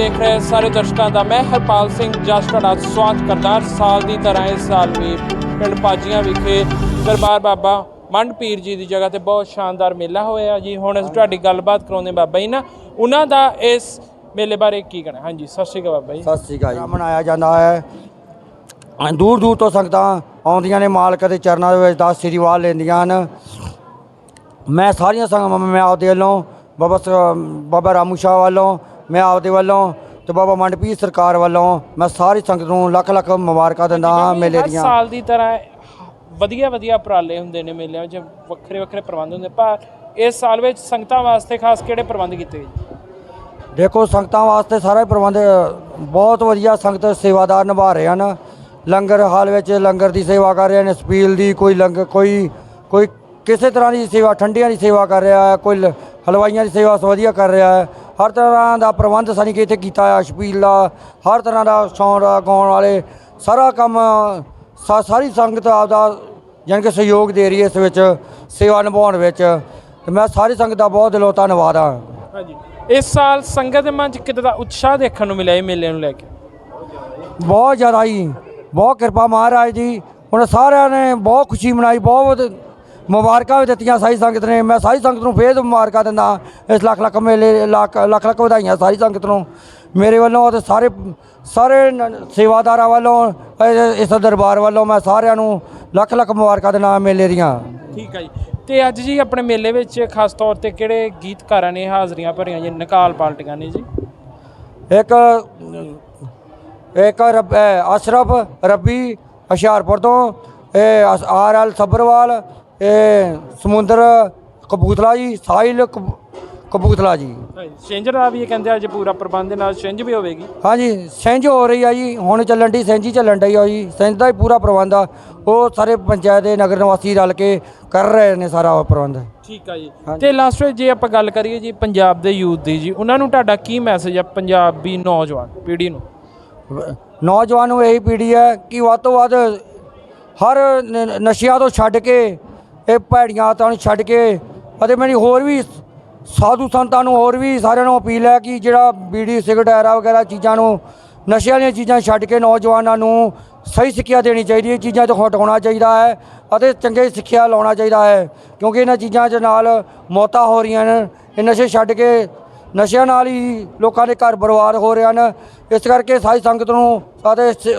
ਦੇਖ ਰਹੇ ਸਾਰੇ ਦਰਸ਼ਕਾਂ ਦਾ ਮੈਂ ਹਰਪਾਲ ਸਿੰਘ ਜਸ ਤੁਹਾਡਾ ਸਵਾਗਤ ਕਰਦਾ ਹਾਂ। ਸਾਲ ਦੀ ਤਰ੍ਹਾਂ ਇਸ ਸਾਲ ਵੀ ਪਿੰਡ ਪਾਜੀਆਂ ਵਿਖੇ ਦਰਬਾਰ ਬਾਬਾ ਮੰਡ ਪੀਰ ਜੀ ਦੀ ਜਗ੍ਹਾ ਤੇ ਬਹੁਤ ਸ਼ਾਨਦਾਰ ਮੇਲਾ ਹੋਇਆ ਜੀ। ਹੁਣ ਅਸੀਂ ਤੁਹਾਡੀ ਗੱਲਬਾਤ ਕਰਾਉਂਦੇ ਬਾਬਾ ਜੀ ਨਾ ਉਹਨਾਂ ਦਾ ਇਸ ਮੇਲੇ ਬਾਰੇ ਕੀ ਕਹਿਣਾ? ਹਾਂਜੀ, ਸਤਿ ਸ਼੍ਰੀ ਅਕਾਲ ਬਾਬਾ ਜੀ। ਸਤਿ ਸ੍ਰੀ ਅਕਾਲ ਜੀ। ਮਨਾਇਆ ਜਾਂਦਾ ਹੈ। ਦੂਰ ਦੂਰ ਤੋਂ ਸੰਗਤਾਂ ਆਉਂਦੀਆਂ ਨੇ, ਮਾਲਕ ਦੇ ਚਰਨਾਂ ਦੇ ਵਿੱਚ ਦਸ ਆਸ਼ੀਰਵਾਦ ਲੈਂਦੀਆਂ ਹਨ। ਮੈਂ ਸਾਰੀਆਂ ਸੰਗਤਾਂ, ਮੈਂ ਆਪਦੇ ਵੱਲੋਂ ਬਾਬਾ ਸ- ਬਾਬਾ ਰਾਮੂ ਸ਼ਾਹ ਵੱਲੋਂ ਮੈਂ ਆਪਦੇ ਵੱਲੋਂ ਤੇ ਬਾਬਾ ਮੰਡਪੀ ਸਰਕਾਰ ਵੱਲੋਂ ਮੈਂ ਸਾਰੀ ਸੰਗਤ ਨੂੰ ਲੱਖ ਲੱਖ ਮੁਬਾਰਕਾਂ ਦਿੰਦਾ ਹਾਂ ਮੇਲੇ ਦੀਆਂ। ਸਾਲ ਦੀ ਤਰ੍ਹਾਂ ਵਧੀਆ ਵਧੀਆ ਉਪਰਾਲੇ ਹੁੰਦੇ ਨੇ ਮੇਲਿਆਂ ਵਿੱਚ ਵੱਖਰੇ ਵੱਖਰੇ ਪ੍ਰਬੰਧ ਹੁੰਦੇ ਪਰ ਇਸ ਸਾਲ ਵਿੱਚ ਸੰਗਤਾਂ ਵਾਸਤੇ ਖਾਸ ਕਿਹੜੇ ਪ੍ਰਬੰਧ ਕੀਤੇ ਗਏ? ਜੀ? ਦੇਖੋ ਸੰਗਤਾਂ ਵਾਸਤੇ ਸਾਰਾ ਪ੍ਰਬੰਧ ਬਹੁਤ ਵਧੀਆ ਸੰਗਤ ਸੇਵਾਦਾਰ ਨਿਭਾ ਰਹੇ ਹਨ। ਲੰਗਰ ਹਾਲ ਵਿੱਚ ਲੰਗਰ ਦੀ ਸੇਵਾ ਕਰ ਰਹੇ ਨੇ ਸਪੀਲ ਦੀ ਕੋਈ ਲੰਗਰ ਕੋਈ ਕੋਈ ਕਿਸੇ ਤਰ੍ਹਾਂ ਦੀ ਸੇਵਾ ਠੰਡੀਆਂ ਦੀ ਸੇਵਾ ਕਰ ਰਿਹਾ ਹੈ ਕੋਈ ਲ- ਹਲਵਾਈਆਂ ਦੀ ਸੇਵਾ ਵਧੀਆ ਕਰ ਰਿਹਾ ਹੈ। ਹਰ ਤਰ੍ਹਾਂ ਦਾ ਪ੍ਰਬੰਧ ਸਾਨੀ ਕਿ ਇੱਥੇ ਕੀਤਾ ਸਪੀਲ ਦਾ ਹਰ ਤਰ੍ਹਾਂ ਦਾ ਸੌਣ ਦਾ ਗਾਉਣ ਵਾਲੇ ਸਾਰਾ ਕੰਮ ਸਾ- ਸਾਰੀ ਸੰਗਤ ਆਪਦਾ ਜਾਣੀ ਕਿ ਸਹਿਯੋਗ ਦੇ ਰਹੀ ਹੈ ਇਸ ਵਿੱਚ ਸੇਵਾ ਨਿਭਾਉਣ ਵਿੱਚ। ਤੇ ਮੈਂ ਸਾਰੀ ਸੰਗਤ ਦਾ ਬਹੁਤ ਦਿਲੋਂ ਧੰਨਵਾਦ ਹਾਂ। ਹਾਂਜੀ। ਇਸ ਸਾਲ ਸੰਗਤ ਦੇ ਮਨ 'ਚ ਕਿਤੇ ਦਾ ਉਤਸ਼ਾਹ ਦੇਖਣ ਨੂੰ ਮਿਲਿਆ ਇਹ ਮੇਲੇ ਨੂੰ ਲੈ ਕੇ? ਬਹੁਤ ਜ਼ਿਆਦਾ ਜੀ। ਬਹੁਤ ਕਿਰਪਾ ਮਹਾਰਾਜ ਦੀ। ਹੁਣ ਸਾਰਿਆਂ ਨੇ ਬਹੁਤ ਖੁਸ਼ੀ ਮਨਾਈ ਬਹੁਤ ਮੁਬਾਰਕਾਂ ਵੀ ਦਿੱਤੀਆਂ ਸਾਰੀ ਸੰਗਤ ਨੇ। ਮੈਂ ਸਾਰੀ ਸੰਗਤ ਨੂੰ ਫੇਰ ਮੁਬਾਰਕਾਂ ਦਿੰਦਾ ਇਸ ਲੱਖ ਲੱਖ ਮੇਲੇ ਲੱਖ ਲੱਖ ਲੱਖ ਵਧਾਈਆਂ ਸਾਰੀ ਸੰਗਤ ਨੂੰ। ਮੇਰੇ ਵੱਲੋਂ ਅਤੇ ਸਾਰੇ ਸਾਰੇ ਸੇਵਾਦਾਰਾਂ ਵੱਲੋਂ ਇਸ ਦਰਬਾਰ ਵੱਲੋਂ ਮੈਂ ਸਾਰਿਆਂ ਨੂੰ ਲੱਖ ਲੱਖ ਮੁਬਾਰਕਾਂ ਦਿੰਦਾ ਮੇਲੇ ਦੀਆਂ। ਠੀਕ ਹੈ ਜੀ। ਤੇ ਅੱਜ ਜੀ ਆਪਣੇ ਮੇਲੇ ਵਿੱਚ ਖਾਸ ਤੌਰ ਤੇ ਕਿਹੜੇ ਗੀਤਕਾਰਾਂ ਨੇ ਹਾਜ਼ਰੀਆਂ ਭਰੀਆਂ ਜੀ? ਨਕਾਲ ਪਾਲਟੀਆਂ ਨੇ ਜੀ। ਇੱਕ ਇੱਕ ਅਸ਼ਰਫ ਰੱਬੀ ਹੁਸ਼ਿਆਰਪੁਰ ਤੋਂ ਇਹ ਆਰ ਐਲ ਸੱਭਰਵਾਲ ਇਹ ਸਮੁੰਦਰ ਕਬੂਤਲਾ ਜੀ ਸਾਹਿਲ ਕਬ- ਕਬੂਤਲਾ ਜੀ। ਛਿੰਝ ਦਾ ਵੀ ਇਹ ਕਹਿੰਦੇ ਅੱਜ ਪੂਰਾ ਪ੍ਰਬੰਧ ਦੇ ਨਾਲ ਛਿੰਝ ਵੀ ਹੋਵੇਗੀ। ਹਾਂਜੀ ਸਿੰਝ ਹੋ ਰਹੀ ਆ ਜੀ ਹੁਣ ਚੱਲਣ ਦੀ ਸਿੰਝ ਹੀ ਚੱਲਣ ਡਈ ਆ ਜੀ ਸਿੰਝ ਦਾ ਹੀ ਪੂਰਾ ਪ੍ਰਬੰਧ ਆ। ਉਹ ਸਾਰੇ ਪੰਚਾਇਤ ਦੇ ਨਗਰ ਨਿਵਾਸੀ ਰਲ ਕੇ ਕਰ ਰਹੇ ਨੇ ਸਾਰਾ ਉਹ ਪ੍ਰਬੰਧ। ਠੀਕ ਆ ਜੀ। ਤੇ ਲਾਸਟ ਵਿੱਚ ਜੇ ਆਪਾਂ ਗੱਲ ਕਰੀਏ ਜੀ ਪੰਜਾਬ ਦੇ ਯੂਥ ਦੀ ਜੀ ਉਹਨਾਂ ਨੂੰ ਤੁਹਾਡਾ ਕੀ ਮੈਸੇਜ ਆ ਪੰਜਾਬੀ ਨੌਜਵਾਨ ਪੀੜ੍ਹੀ ਨੂੰ? ਵ- ਨੌਜਵਾਨ ਨੂੰ ਇਹੀ ਪੀੜ੍ਹੀ ਹੈ ਕਿ ਵੱਧ ਤੋਂ ਵੱਧ ਹਰ ਨ- ਨਸ਼ਿਆਂ ਤੋਂ ਛੱਡ ਕੇ ਇਹ ਭੈੜੀਆਂ ਆਦਤਾਂ ਨੂੰ ਛੱਡ ਕੇ ਅਤੇ ਮੇਰੀ ਹੋਰ ਵੀ ਸਾਧੂ ਸੰਤਾਂ ਨੂੰ ਹੋਰ ਵੀ ਸਾਰਿਆਂ ਨੂੰ ਅਪੀਲ ਹੈ ਕਿ ਜਿਹੜਾ ਬੀੜੀ, ਸਿਗਰਟ, ਐਰਾ ਵਗੈਰਾ ਚੀਜ਼ਾਂ ਨੂੰ, ਨਸ਼ਿਆਂ ਵਾਲੀਆਂ ਚੀਜ਼ਾਂ ਛੱਡ ਕੇ ਨੌਜਵਾਨਾਂ ਨੂੰ ਸਹੀ ਸਿੱਖਿਆ ਦੇਣੀ ਚਾਹੀਦੀ ਹੈ। ਇਹ ਚੀਜ਼ਾਂ ਤੋਂ ਹਟਾਉਣਾ ਚਾਹੀਦਾ ਹੈ ਅਤੇ ਚੰਗੇ ਸਿੱਖਿਆ ਲਾਉਣਾ ਚਾਹੀਦਾ ਹੈ ਕਿਉਂਕਿ ਇਹਨਾਂ ਚੀਜ਼ਾਂ ਦੇ ਨਾਲ ਮੌਤਾਂ ਹੋ ਰਹੀਆਂ ਨੇ ਇਹ ਨਸ਼ੇ ਛੱਡ ਕੇ ਨਸ਼ਿਆਂ ਨਾਲ ਹੀ ਲੋਕਾਂ ਦੇ ਘਰ ਬਰਬਾਦ ਹੋ ਰਹੇ ਹਨ। ਇਸ ਕਰਕੇ ਸਾਰੀ ਸੰਗਤ ਨੂੰ ਅਤੇ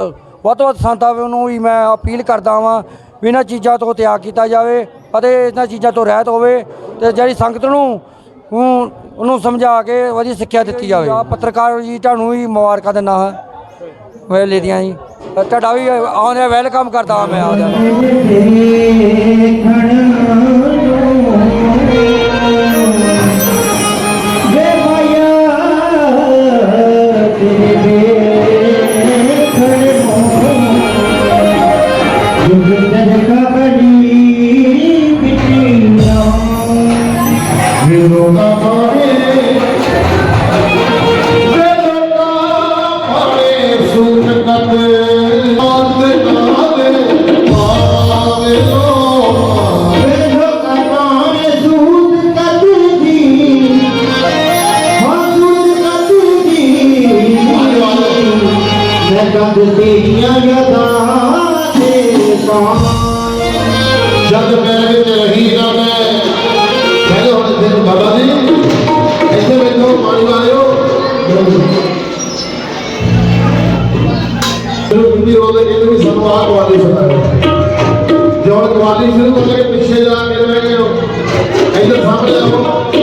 ਵੱਧ ਤੋਂ ਵੱਧ ਸੰਤਾਂ ਨੂੰ ਵੀ ਮੈਂ ਅਪੀਲ ਕਰਦਾ ਹਾਂ ਵੀ ਇਹਨਾਂ ਚੀਜ਼ਾਂ ਤੋਂ ਤਿਆਗ ਕੀਤਾ ਜਾਵੇ ਅਤੇ ਇਹਨਾਂ ਚੀਜ਼ਾਂ ਤੋਂ ਰਹਿਤ ਹੋਵੇ ਤੇ ਜਿਹੜੀ ਸੰਗਤ ਨੂੰ ਉਹਨੂੰ ਸਮਝਾ ਕੇ ਵਧੀਆ ਸਿੱਖਿਆ ਦਿੱਤੀ ਜਾਵੇ। ਪੱਤਰਕਾਰ ਜੀ, ਤੁਹਾਨੂੰ ਵੀ ਮੁਬਾਰਕਾਂ ਦਿੰਦਾ ਹਾਂ। ਵੇਲੇ ਦੀਆਂ ਜੀ। ਤੁਹਾਡਾ ਵੀ ਆਉਂਦੇ ਵੈਲਕਮ ਕਰਦਾ ਹਾਂ ਮੈਂ ਆਉਂਦਾ ਇਹਨੂੰ ਵੀ ਜੇ ਹੁਣ ਕਵਾਲੀ ਸ਼ੁਰੂ ਕਰ ਲਗੇ ਪਿੱਛੇ ਜਾ ਕੇ ਬਹਿ ਗਏ ਹੋ ਇੱਧਰ ਸਾਹਮਣੇ ਆਓ।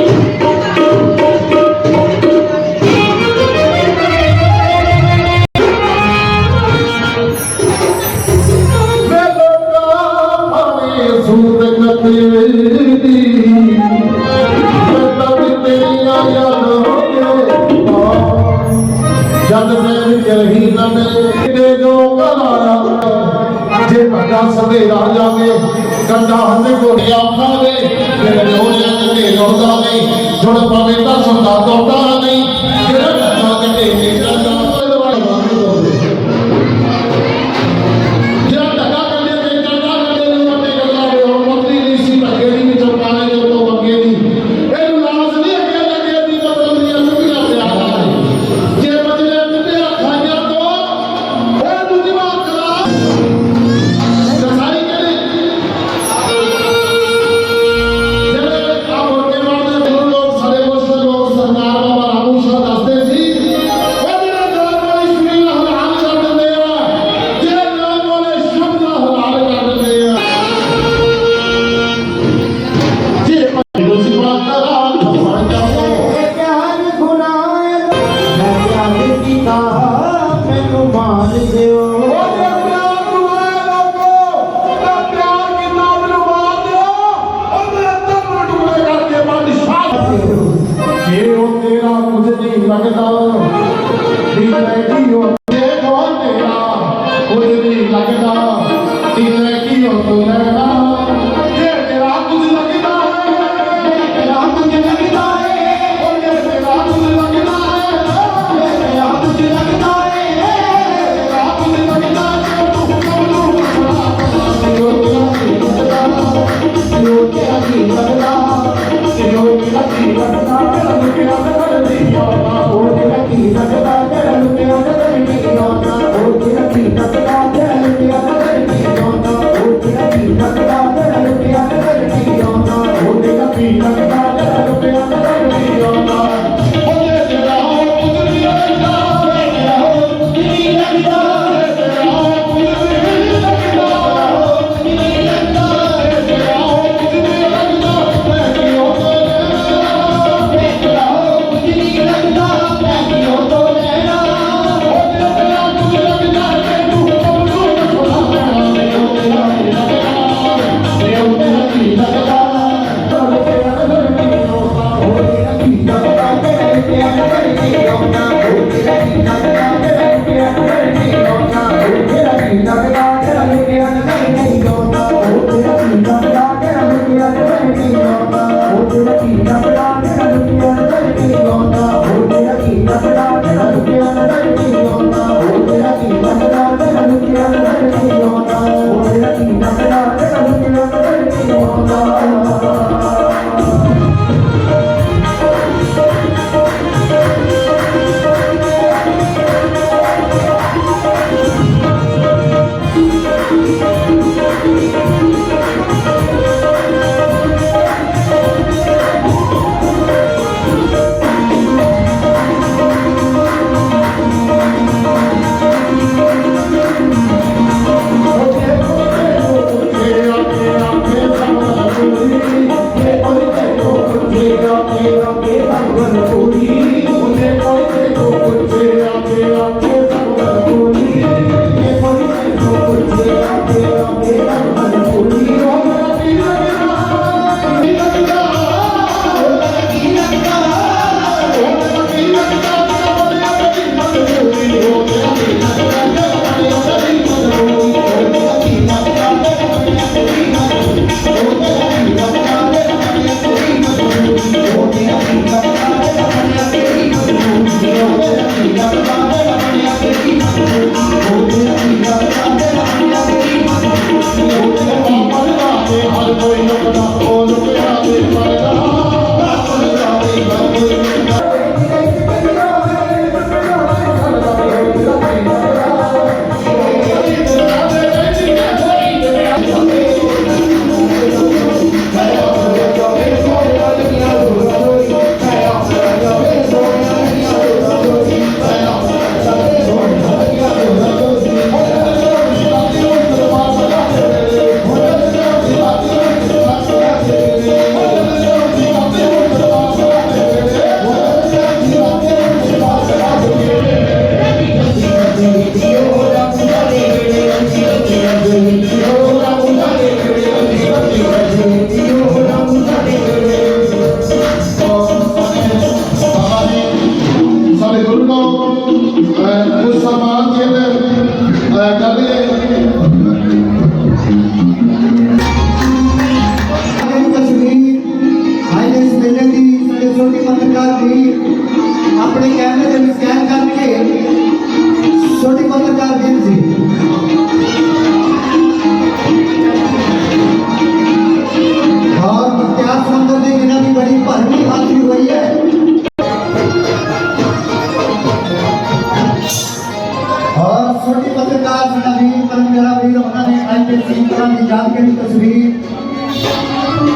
ਦੀ ਯਾਦ ਵਿੱਚ ਤਸਵੀਰ।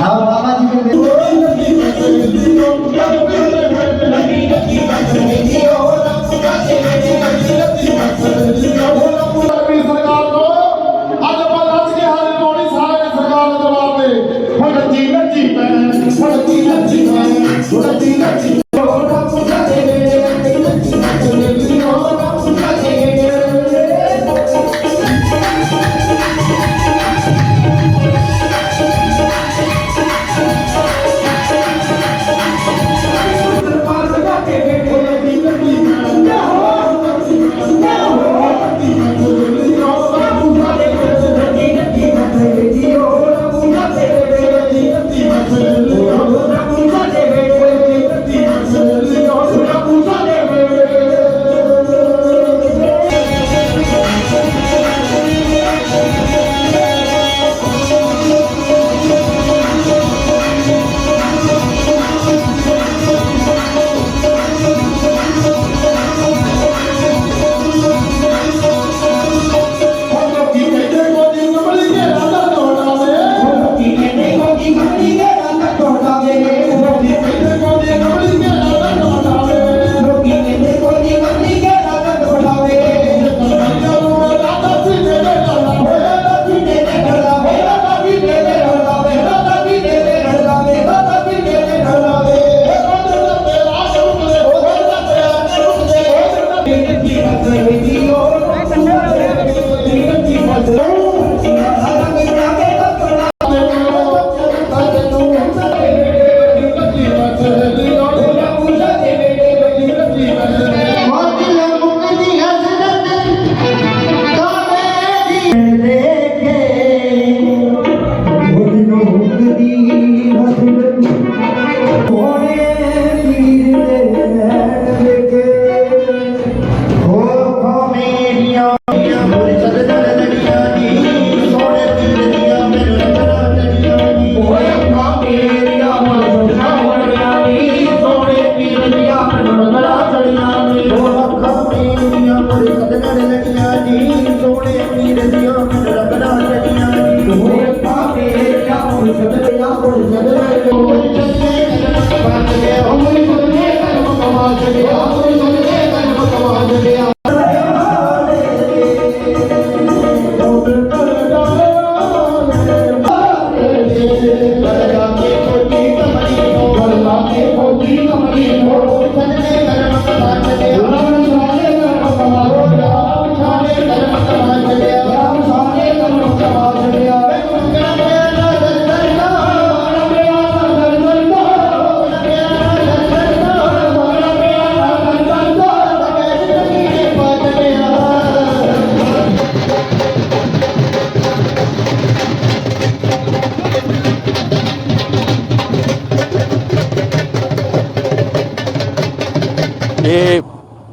ਆ ਬਾਬਾ ਜੀ ਦੇ Let's go.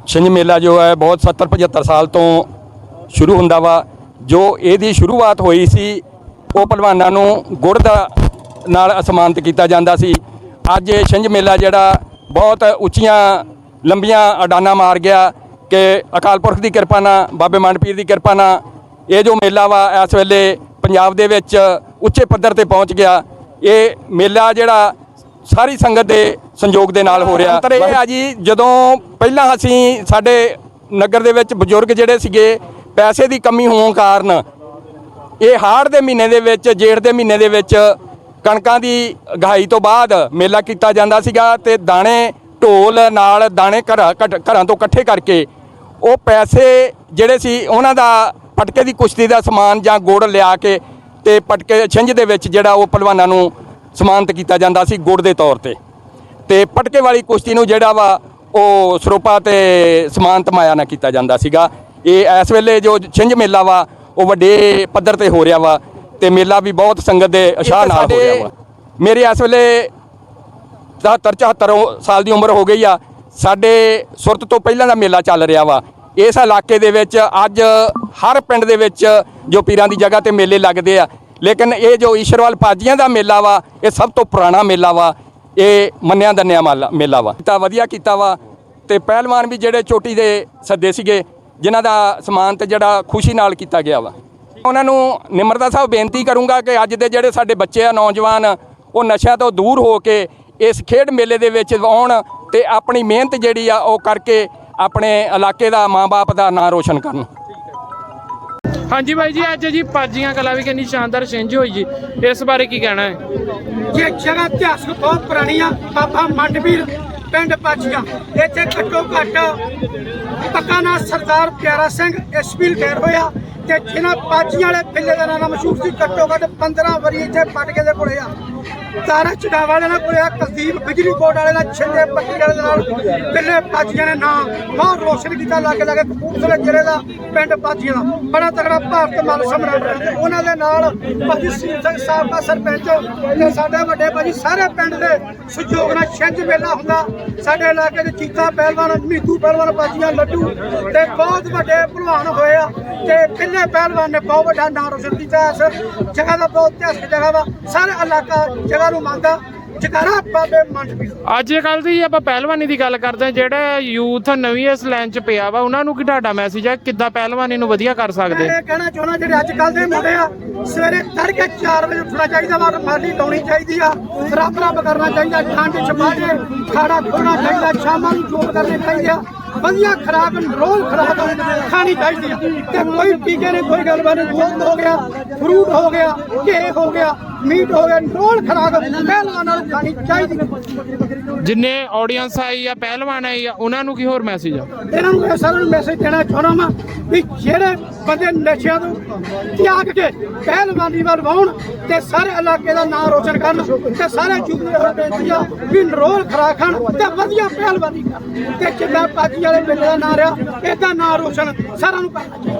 ਛਿੰਝ ਮੇਲਾ ਜੋ ਹੈ ਬਹੁਤ 70 75 ਸਾਲ ਤੋਂ ਸ਼ੁਰੂ ਹੁੰਦਾ ਵਾ। ਜੋ ਇਹਦੀ ਸ਼ੁਰੂਆਤ ਹੋਈ ਸੀ, ਉਹ ਪਹਿਲਵਾਨਾਂ ਨੂੰ ਗੁੜ ਦਾ ਨਾਲ ਸਨਮਾਨਿਤ ਕੀਤਾ ਜਾਂਦਾ ਸੀ। ਅੱਜ ਇਹ ਛਿੰਝ ਮੇਲਾ ਜਿਹੜਾ ਬਹੁਤ ਉੱਚੀਆਂ, ਲੰਬੀਆਂ ਅਡਾਨਾ ਮਾਰ ਗਿਆ ਕਿ ਅਕਾਲ ਪੁਰਖ ਦੀ ਕਿਰਪਾ ਨਾਲ, ਬਾਬੇ ਮੰਡ ਦੀ ਕਿਰਪਾ ਨਾਲ ਇਹ ਜੋ ਮੇਲਾ ਵਾ, ਇਸ ਵੇਲੇ ਪੰਜਾਬ ਦੇ ਵਿੱਚ ਉੱਚੇ ਪੱਧਰ ਤੇ ਪਹੁੰਚ ਗਿਆ। ਇਹ ਮੇਲਾ ਜਿਹੜਾ ਸਾਰੀ ਸੰਗਤ ਦੇ ਸੰਯੋਗ ਦੇ ਨਾਲ ਹੋ ਰਿਹਾ। ਅੰਤਰ ਇਹ ਆ ਜੀ ਜਦੋਂ ਪਹਿਲਾਂ ਅਸੀਂ ਸਾਡੇ ਨਗਰ ਦੇ ਵਿੱਚ ਬਜ਼ੁਰਗ ਜਿਹੜੇ ਸੀਗੇ ਪੈਸੇ ਦੀ ਕਮੀ ਹੋਣ ਕਾਰਨ ਇਹ ਹਾੜ ਦੇ ਮਹੀਨੇ ਦੇ ਵਿੱਚ ਜੇਠ ਦੇ ਮਹੀਨੇ ਦੇ ਵਿੱਚ ਕਣਕਾਂ ਦੀ ਗਹਾਈ ਤੋਂ ਬਾਅਦ ਮੇਲਾ ਕੀਤਾ ਜਾਂਦਾ ਸੀਗਾ ਤੇ ਦਾਣੇ ਢੋਲ ਨਾਲ ਦਾਣੇ ਘਰਾਂ ਘਰਾਂ ਤੋਂ ਇਕੱਠੇ ਕਰਕੇ ਉਹ ਪੈਸੇ ਜਿਹੜੇ ਸੀ ਉਹਨਾਂ ਦਾ ਪਟਕੇ ਦੀ ਕੁਸ਼ਤੀ ਦਾ ਸਮਾਨ ਜਾਂ ਗੁੜ ਲਿਆ ਕੇ ਤੇ ਪਟਕੇ ਛਿੰਝ ਦੇ ਵਿੱਚ ਜਿਹੜਾ ਉਹ ਪਹਿਲਵਾਨਾਂ ਨੂੰ ਸਮਾਨਤ ਕੀਤਾ ਜਾਂਦਾ ਸੀ ਗੁੜ ਦੇ ਤੌਰ ਤੇ। ਤੇ ਪਟਕੇ ਵਾਲੀ ਕੁਸ਼ਤੀ ਨੂੰ ਜਿਹੜਾ ਵਾ ਉਹ ਸਰੋਪਾ ਤੇ ਸਮਾਨਤ ਮਾਇਆ ਨਾਲ ਕੀਤਾ ਜਾਂਦਾ ਸੀਗਾ। ਇਹ ਇਸ ਵੇਲੇ ਜੋ ਛਿੰਝ ਮੇਲਾ ਵਾ ਉਹ ਵੱਡੇ ਪੱਧਰ ਤੇ ਹੋ ਰਿਹਾ ਵਾ ਤੇ ਮੇਲਾ ਵੀ ਬਹੁਤ ਸੰਗਤ ਦੇ ਉਸ਼ਾਹ ਨਾਲ ਹੋ ਰਿਹਾ ਵਾ। ਮੇਰੇ ਇਸ ਵੇਲੇ 73 74 ਸਾਲ ਦੀ ਉਮਰ ਹੋ ਗਈ ਆ। ਸਾਡੇ ਸੁਰਤ ਤੋਂ ਪਹਿਲਾਂ ਦਾ ਮੇਲਾ ਚੱਲ ਰਿਹਾ ਵਾ। ਇਸ ਇਲਾਕੇ ਦੇ ਵਿੱਚ ਅੱਜ ਹਰ ਪਿੰਡ ਦੇ ਵਿੱਚ ਜੋ ਪੀਰਾਂ ਦੀ ਜਗ੍ਹਾ ਤੇ ਮੇਲੇ ਲੱਗਦੇ ਆ ਲੇਕਿਨ ਇਹ ਜੋ ਈਸ਼ਰਵਾਲ ਪਾਜੀਆਂ ਦਾ ਮੇਲਾ ਵਾ, ਇਹ ਸਭ ਤੋਂ ਪੁਰਾਣਾ ਮੇਲਾ ਵਾ। ਇਹ ਮੰਨਿਆ ਦੰਨਿਆ ਮਾਲਾ- ਮੇਲਾ ਵਾ। ਤਾਂ ਵਧੀਆ ਕੀਤਾ ਵਾ ਤੇ ਪਹਿਲਵਾਨ ਵੀ ਜਿਹੜੇ ਚੋਟੀ ਦੇ ਸੱਦੇ ਸੀਗੇ, ਜਿਨ੍ਹਾਂ ਦਾ ਸਮਾਨ ਤੇ ਜਿਹੜਾ ਖੁਸ਼ੀ ਨਾਲ ਕੀਤਾ ਗਿਆ ਵਾ। ਉਹਨਾਂ ਨੂੰ ਨਿਮਰਤਾ ਸਾਹਿਬ ਬੇਨਤੀ ਕਰੂੰਗਾ ਕਿ ਅੱਜ ਦੇ ਜਿਹੜੇ ਸਾਡੇ ਬੱਚੇ ਆ, ਨੌਜਵਾਨ, ਉਹ ਨਸ਼ਿਆਂ ਤੋਂ ਦੂਰ ਹੋ ਕੇ ਇਸ ਖੇਡ ਮੇਲੇ ਦੇ ਵਿੱਚ ਆਉਣ ਤੇ ਆਪਣੀ ਮਿਹਨਤ ਜਿਹੜੀ ਆ, ਉਹ ਕਰਕੇ ਆਪਣੇ ਇਲਾਕੇ ਦਾ ਮਾਂ-ਬਾਪ ਦਾ ਨਾਂ ਰੋਸ਼ਨ ਕਰਨ। ਹਾਂਜੀ ਬਾਈ ਜੀ, ਅੱਜ ਜੀ ਪਾਜੀਆਂ ਕਲਾ ਵੀ ਕਿੰਨੀ ਸ਼ਾਨਦਾਰ ਛਿੰਝ ਹੋਈ ਜੀ। ਇਸ ਬਾਰੇ ਕੀ ਕਹਿਣਾ ਹੈ? ਇਹ ਜਗ੍ਹਾ ਇਤਿਹਾਸਕ ਬਹੁਤ ਪੁਰਾਣੀ ਆ ਬਾਬਾ ਮੰਡਵੀਰ ਪਿੰਡ ਪਾਚੀਆਂ ਇੱਥੇ ਘੱਟੋ ਘੱਟ ਪੱਕਾ ਨਾਂ ਸਰਦਾਰ ਪਿਆਰਾ ਸਿੰਘ ਐਸਪੀ ਰਿਟਾਇਰ ਹੋਇਆ ਤੇ ਜਿਨ੍ਹਾਂ ਪਾਚੀਆਂ ਵਾਲੇ ਪਿੱਲੇ ਦਾ ਨਾਮ ਮਸ਼ਹੂਰ ਸੀ, ਘੱਟੋ ਘੱਟ 15 ਵਾਰੀ ਇੱਥੇ ਪਟਕੇ ਦੇ ਕੋਲੇ ਆ। ਤਾਰਾ ਚੜਾ ਵਾਲੇ ਨਾਲ ਕੋਲੇ ਆ। ਬਿਜਲੀ ਬੋਰਡ ਵਾਲੇ ਨਾਲ ਛਿੰਦੇ ਪੱਟੀ ਵਾਲੇ ਦੇ ਨਾਲ ਪਿੱਲੇ ਪਾਚੀਆਂ ਨੇ ਨਾਂ। ਬਹੁਤ ਰੋਸ਼ਨ ਕੀਤਾ ਲਾਗੇ ਲਾਗੇ ਕਪੂਰਥਲੇ ਜ਼ਿਲ੍ਹੇ ਦਾ ਪਿੰਡ ਪਾਚੀਆਂ ਦਾ। ਬੜਾ ਤਗੜਾ ਭਾਰਤ ਮਲ ਸਮਰਾਟ ਉਹਨਾਂ ਦੇ ਨਾਲ ਭਾਜੀ ਸਿੰਘ ਸਾਹਿਬ ਦਾ ਸਰਪੰਚ ਤੇ ਸਾਡੇ ਵੱਡੇ ਭਾਜੀ ਸਾਰੇ ਪਿੰਡ ਦੇ ਸਹਿਯੋਗ ਨਾਲ ਛਿੰਝ ਮੇਲਾ ਹੁੰਦਾ। ਸਾਡੇ ਇਲਾਕੇ ਦੇ ਚੀਤਾ ਪਹਿਲਵਾਨ, ਮੀਤੂ ਪਹਿਲਵਾਨ, ਬਾਜੀਆਂ, ਲੱਡੂ ਤੇ ਬਹੁਤ ਵੱਡੇ ਭਲਵਾਨ ਹੋਏ ਆ। ਤੇ ਕਿੰਨੇ ਪਹਿਲਵਾਨ ਨੇ ਬਹੁਤ ਵੱਡਾ ਨਾਂ ਰੋਸ਼ਨ ਕੀਤਾ ਇਸ ਜਗ੍ਹਾ ਦਾ, ਬਹੁਤ ਇਤਿਹਾਸਕ ਜਗ੍ਹਾ ਵਾ। ਸਾਰੇ ਇਲਾਕਾ ਜਗ੍ਹਾ ਨੂੰ ਮੰਨਦਾ ਜਗਾਰਾ ਬਾਬੇ ਅੱਜ ਕੱਲ ਦੀ ਆਪਾਂ ਪਹਿਲਵਾਨੀ ਦੀ ਗੱਲ ਕਰਦੇ ਹਾਂ ਜਿਹੜਾ ਯੂਥ ਨਵੀਂ ਇਸ ਲਾਈਨ 'ਚ ਪਿਆ ਵਾ ਉਹਨਾਂ ਨੂੰ ਕੀ ਤੁਹਾਡਾ ਮੈਸੇਜ ਹੈ ਕਿੱਦਾਂ ਪਹਿਲਵਾਨੀ ਨੂੰ ਵਧੀਆ ਕਰ ਸਕਦੇ? ਇਹ ਕਹਿਣਾ ਚਾਹੁੰਦਾ ਜਿਹੜੇ ਅੱਜ ਕੱਲ ਦੇ ਮੁੰਡੇ ਆ ਸਵੇਰੇ ਤੜਕੇ 4 ਵਜੇ ਉੱਠਣਾ ਚਾਹੀਦਾ ਵਾ ਮਾਲੀ ਲਾਉਣੀ ਚਾਹੀਦੀ ਆ ਰੱਬ ਰੱਬ ਕਰਨਾ ਚਾਹੀਦਾ ਠੰਡ ਚ ਬਾਜੇ ਖਾੜਾ ਖੋਣਾ ਚਾਹੀਦਾ ਸ਼ਾਮਾਂ ਨੂੰ ਜੋਬ ਕਰਨੇ ਚਾਹੀਦੇ ਆ। ਵਧੀਆ ਖਰਾਕ ਰੋਜ਼ ਖਰਾਕ ਖਾਣੀ ਚਾਹੀਦੀ ਆ। ਤੇ ਕੋਈ ਟੀਕੇ ਨੇ ਕੋਈ ਗੱਲਬਾਤ ਹੋ ਗਿਆ ਫਰੂਟ ਹੋ ਗਿਆ ਘੇ ਹੋ ਗਿਆ ਮੀਟ ਹੋ ਗਿਆ ਰੋਜ਼ ਖਰਾਕ ਪਹਿਲਵਾਨਾਂ ਨੂੰ ਖਾਣੀ ਚਾਹੀਦੀ। ਜਿੰਨੇ ਆਡੀਅנס ਆਈ ਆ ਪਹਿਲਵਾਨ ਆਈ ਆ ਉਹਨਾਂ ਨੂੰ ਕੀ ਹੋਰ ਮੈਸੇਜ ਆ? ਇਹਨਾਂ ਨੂੰ ਮੈਂ ਸਾਰਿਆਂ ਨੂੰ ਮੈਸੇਜ ਦੇਣਾ ਚਾਹੁੰਦਾ ਵਾਂ ਵੀ ਜਿਹੜੇ ਬੰਦੇ ਨਸ਼ਿਆਂ ਤੋਂ ਤਿਆਗ ਕੇ ਪਹਿਲਵਾਨੀ ਵੱਲ ਵਾਉਣ ਤੇ ਸਾਰੇ ਇਲਾਕੇ ਦਾ ਨਾਮ ਰੋਸ਼ਨ ਕਰਨ ਤੇ ਸਾਰੇ ਯੂਥ ਨੂੰ ਬੇਨਤੀ ਆ ਵੀ ਨਰੋਲ ਖਰਾ ਖਾਣ ਤੇ ਵਧੀਆ ਪਹਿਲਵਾਨੀ ਕਰਨ। ਤੇ ਜਿੱਦਾਂ ਪਾਜੀ ਵਾਲੇ ਮੇਲੇ ਦਾ ਨਾਂ ਰਿਹਾ ਏਦਾਂ ਨਾਂ ਰੋਸ਼ਨ ਸਾਰਿਆਂ ਨੂੰ ਕਰਨਾ ਚਾਹੀਦਾ।